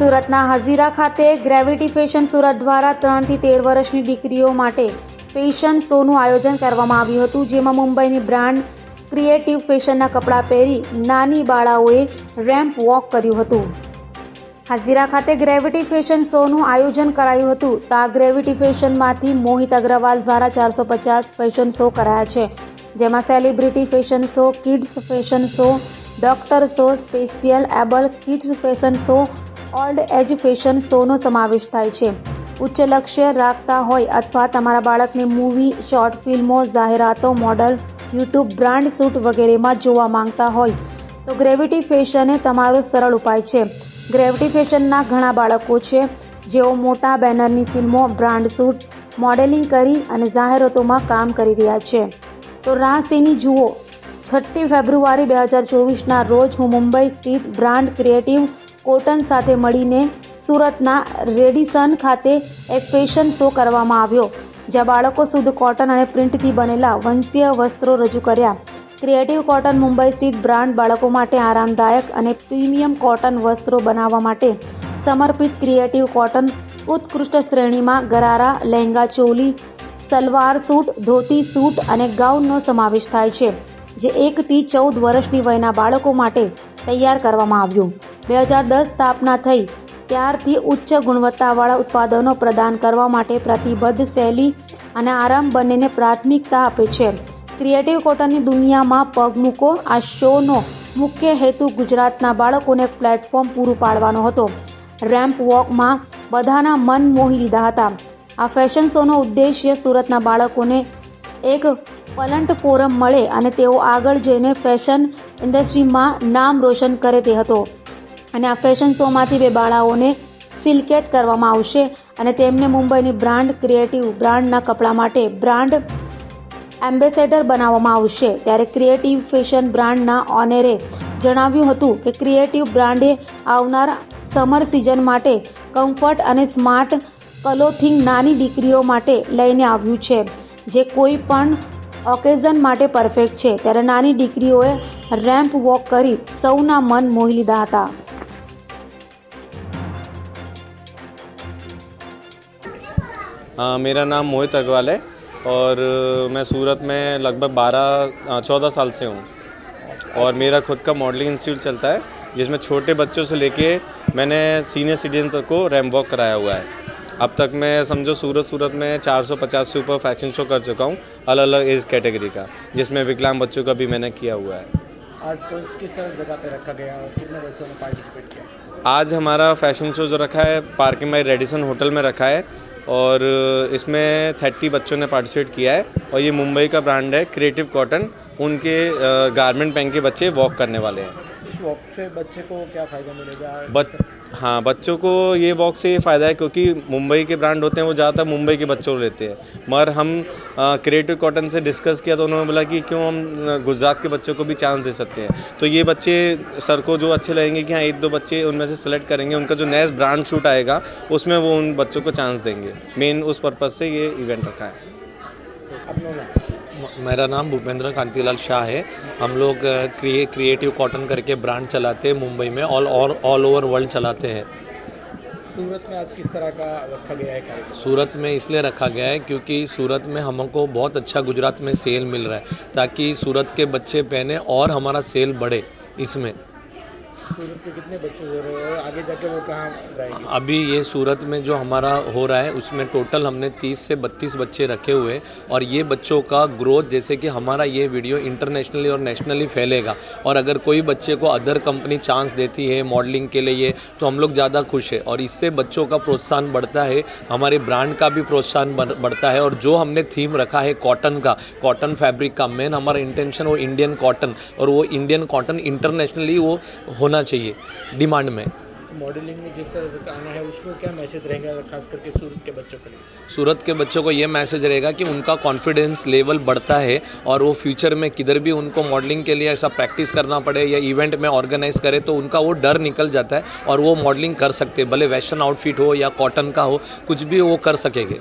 સુરતના હઝીરા ખાતે gravity fashion Surat દ્વારા ત્રણથી તેર વર્ષની દીકરીઓ માટે ફેશન શોનું આયોજન કરવામાં આવ્યું હતું, જેમાં મુંબઈની બ્રાન્ડ ક્રિએટિવ ફેશનના કપડાં પહેરી નાની બાળાઓએ રેમ્પ વોક કર્યું હતું. હાઝીરા ખાતે ગ્રેવિટી ફેશન શોનું આયોજન કરાયું હતું. તો આ ગ્રેવિટી ફેશનમાંથી મોહિત અગ્રવાલ દ્વારા ચારસો પચાસ ફેશન શો કરાયા છે, જેમાં celebrity fashion show kids fashion show doctor show special able kids fashion show old age fashion શોનો સમાવેશ થાય છે. ઉચ્ચ લક્ષ્ય રાખતા હોય અથવા તમારા બાળકને મૂવી, શોર્ટ ફિલ્મો, જાહેરાતો, મોડલ, યુટ્યુબ બ્રાન્ડ શૂટ વગેરેમાં જોવા માંગતા હોય, તો ગ્રેવિટી ફેશન એ તમારો સરળ ઉપાય છે. ગ્રેવિટી ફેશનના ઘણા બાળકો છે, જેઓ મોટા બેનરની ફિલ્મો, બ્રાન્ડ શૂટ મોડેલિંગ કરી અને જાહેરાતોમાં કામ કરી રહ્યા છે. તો રાસેની જુઓ. છઠ્ઠી ફેબ્રુઆરી બે હજાર ચોવીસના રોજ હું મુંબઈ સ્થિત બ્રાન્ડ ક્રિએટિવ કોટન સાથે મળીને સુરતના રેડિસન ખાતે એક ફેશન શો કરવામાં આવ્યો, જ્યાં બાળકો શુદ્ધ કોટન અને પ્રિન્ટથી બનેલા વંશીય વસ્ત્રો રજૂ કર્યા. ક્રિએટિવ કોટન મુંબઈ સ્થિત બ્રાન્ડ બાળકો માટે આરામદાયક અને પ્રીમિયમ કોટન વસ્ત્રો બનાવવા માટે સમર્પિત ક્રિએટિવ કોટન ઉત્કૃષ્ટ શ્રેણીમાં ગરારા, લહેંગા ચોલી, સલવાર સૂટ, ધોતી સૂટ અને ગાઉનનો સમાવેશ થાય છે, જે એકથી ચૌદ વર્ષની વયના બાળકો માટે તૈયાર કરવામાં આવ્યું. બે હજાર દસ સ્થાપના થઈ. ત્યારથી ઉચ્ચ ગુણવત્તાવાળા ઉત્પાદનો પ્રદાન કરવા માટે પ્રતિબદ્ધ શૈલી અને આરામ બંનેને પ્રાથમિકતા આપે છે. ક્રિએટિવ કોટનની દુનિયામાં પગ મૂકો, આ શોનો મુખ્ય હેતુ ગુજરાતના બાળકોને પ્લેટફોર્મ પૂરું પાડવાનો હતો. રેમ્પ વોકમાં બધાના મન મોહી લીધા હતા. આ ફેશન શોનો ઉદ્દેશ્ય સુરતના બાળકોને એક પલન્ટ ફોરમ મળે અને તેઓ આગળ જઈને ફેશન ઇન્ડસ્ટ્રીમાં નામ રોશન કરે તે હતો. અને આ ફેશન શોમાંથી બે બાળાઓને સિલકેટ કરવામાં આવશે અને તેમને મુંબઈની બ્રાન્ડ ક્રિએટિવ બ્રાન્ડના કપડાં માટે બ્રાન્ડ એમ્બેસેડર બનાવવામાં આવશે. ત્યારે ક્રિએટિવ ફેશન બ્રાન્ડના ઓનેરે જણાવ્યું હતું કે ક્રિએટિવ બ્રાન્ડે આવનાર સમર સિઝન માટે કમ્ફર્ટ અને સ્માર્ટ કલોથિંગ નાની દીકરીઓ માટે લઈને આવ્યું છે, જે કોઈ પણ ઓકેઝન માટે પરફેક્ટ છે. ત્યારે નાની દીકરીઓએ રેમ્પ વોક કરી સૌના મન મોહી લીધા હતા. हाँ मेरा नाम मोहित अग्रवाल है और मैं सूरत में लगभग 12 चौदह साल से हूँ। और मेरा खुद का मॉडलिंग इंस्टीट्यूट चलता है जिसमें छोटे बच्चों से लेके मैंने सीनियर सिटीजन तक को रैम वॉक कराया हुआ है। अब तक मैं समझो सूरत सूरत में 450 से ऊपर फ़ैशन शो कर चुका हूँ अलग अलग एज कैटेगरी का जिसमें विकलांग बच्चों का भी मैंने किया हुआ है। आज तो किस तरह जगह पे रखा गया और कितने बच्चों ने पार्टिसिपेट किया? आज हमारा फ़ैशन शो जो रखा है पार्किंग बाई रेडिसन होटल में रखा है और इसमें थर्टी बच्चों ने पार्टिसिपेट किया है और ये मुंबई का ब्रांड है क्रिएटिव कॉटन उनके गारमेंट पहन के बच्चे वॉक करने वाले हैं इस वॉक से बच्चे को क्या फ़ायदा मिलेगा? बच हाँ बच्चों को ये वॉक से ये फ़ायदा है क्योंकि मुंबई के ब्रांड होते हैं वो ज़्यादातर मुंबई के बच्चों को लेते हैं। मगर हम क्रिएटिव कॉटन से डिस्कस किया तो उन्होंने बोला कि क्यों हम गुजरात के बच्चों को भी चांस दे सकते हैं। तो ये बच्चे सर को जो अच्छे लगेंगे कि हाँ एक दो बच्चे उनमें से सेलेक्ट करेंगे उनका जो नेक्स्ट ब्रांड शूट आएगा उसमें वो उन बच्चों को चांस देंगे। मेन उस पर्पज़ से ये इवेंट रखा है। मेरा नाम भूपेंद्र कांतीलाल शाह है। हम लोग क्रिए क्रिएटिव कॉटन करके ब्रांड चलाते हैं मुंबई में ऑल और ऑल ओवर वर्ल्ड चलाते हैं। सूरत में आज किस तरह का रखा गया है कार्यक्रम सूरत में इसलिए रखा गया है क्योंकि सूरत में हमको बहुत अच्छा गुजरात में सेल मिल रहा है ताकि सूरत के बच्चे पहने और हमारा सेल बढ़े इसमें। सूरत के कितने बच्चे हो रहे हैं आगे जाके वो कहाँ जाएँगे? अभी ये सूरत में जो हमारा हो रहा है, उसमें टोटल हमने 30 से 32 बच्चे रखे हुए और ये बच्चों का ग्रोथ जैसे कि हमारा ये वीडियो इंटरनेशनली और नेशनली फैलेगा। और अगर कोई बच्चे को अदर कंपनी चांस देती है मॉडलिंग के लिए तो हम लोग ज़्यादा खुश है। और इससे बच्चों का प्रोत्साहन बढ़ता है, हमारे ब्रांड का भी प्रोत्साहन बढ़ता है और जो हमने थीम रखा है कॉटन का कॉटन फैब्रिक का मेन हमारा इंटेंशन वो इंडियन कॉटन और वो इंडियन कॉटन इंटरनेशनली वो होना चाहिए डिमांड में। मॉडलिंग में जिस तरह से आना है उसको क्या मैसेज रहेगा खास करके सूरत के बच्चों के लिए? सूरत के बच्चों को ये मैसेज रहेगा कि उनका कॉन्फिडेंस लेवल बढ़ता है और वो फ्यूचर में किधर भी उनको मॉडलिंग के लिए ऐसा प्रैक्टिस करना पड़े या इवेंट में ऑर्गेनाइज करे तो उनका वो डर निकल जाता है और वो मॉडलिंग कर सकते हैं भले वेस्टर्न आउटफिट हो या कॉटन का हो कुछ भी वो कर सकेंगे।